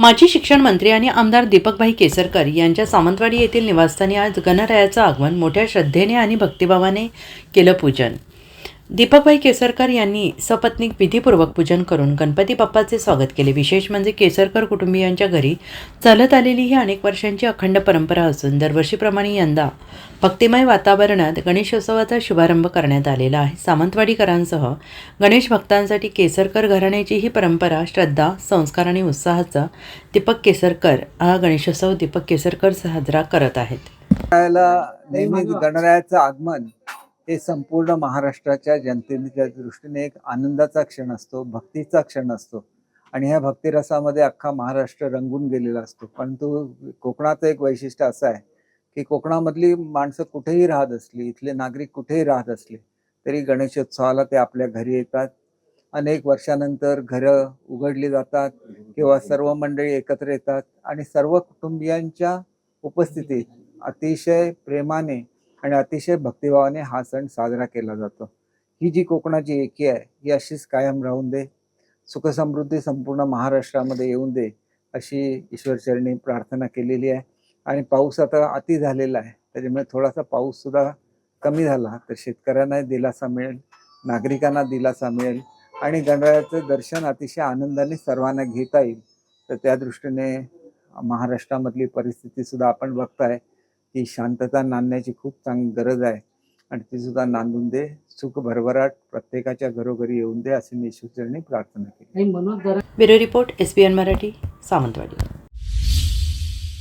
माजी शिक्षण मंत्री आणि आमदार दीपकभाई केसरकर यांच्या सावंतवाडी येथील निवासस्थानी आज गणरायाचं आगमन मोठ्या श्रद्धेने आणि भक्तिभावाने केलं पूजन. दीपकभाई केसरकर यांनी सपत्नीक विधीपूर्वक पूजन करून गणपती बाप्पाचे स्वागत केले. विशेष म्हणजे केसरकर कुटुंबियांच्या घरी चालत आलेली ही अनेक वर्षांची अखंड परंपरा असून दरवर्षीप्रमाणे यंदा भक्तिमय वातावरणात गणेशोत्सवाचा शुभारंभ करण्यात आलेला आहे. सावंतवाडीकरांसह गणेश भक्तांसाठी केसरकर घराण्याची ही परंपरा श्रद्धा संस्कार आणि उत्साहाचा दीपक केसरकर हा गणेशोत्सव दीपक केसरकर साजरा करत आहेत. नेहमी गणरायाचं आगमन हे संपूर्ण महाराष्ट्राच्या जनतेच्या दृष्टीने एक आनंदाचा क्षण असतो भक्तीचा क्षण असतो. आणि ह्या भक्तिरसामध्ये अख्खा महाराष्ट्र रंगून गेलेला असतो. परंतु कोकणाचं एक वैशिष्ट्य असं आहे की कोकणामधली माणसं कुठेही राहत असली इथले नागरिक कुठेही राहत असले तरी गणेशोत्सवाला ते आपल्या घरी येतात. अनेक वर्षानंतर घरं उघडली जातात किंवा सर्व मंडळी एकत्र येतात. आणि सर्व कुटुंबियांच्या उपस्थितीत अतिशय प्रेमाने आणि अतिशय भक्तिभावाने हा सण साजरा केला जातो. ही जी कोकणाची एकी आहे ही अशीच कायम राहून दे. सुखसमृद्धी संपूर्ण महाराष्ट्रामध्ये येऊन दे अशी ईश्वरचरणी प्रार्थना केलेली आहे. आणि पाऊस आता अति झालेला आहे त्याच्यामुळे थोडासा पाऊस सुद्धा कमी झाला तर शेतकऱ्यांना दिलासा मिळेल नागरिकांना दिलासा मिळेल. आणि गणरायाचं दर्शन अतिशय आनंदाने सर्वांना घेता येईल. तर त्या दृष्टीने महाराष्ट्रामधली परिस्थिती सुद्धा आपण बघताय. ही शांतता नांदण्याची खूप चांग गरज आहे. आणि ती सुद्धा नांदून दे. सुख भरभराट प्रत्येकाच्या घरोघरी येऊन दे असे मी ईश्वरचरणी प्रार्थना केली. Bureau report S B N Marathi Sawantwadi.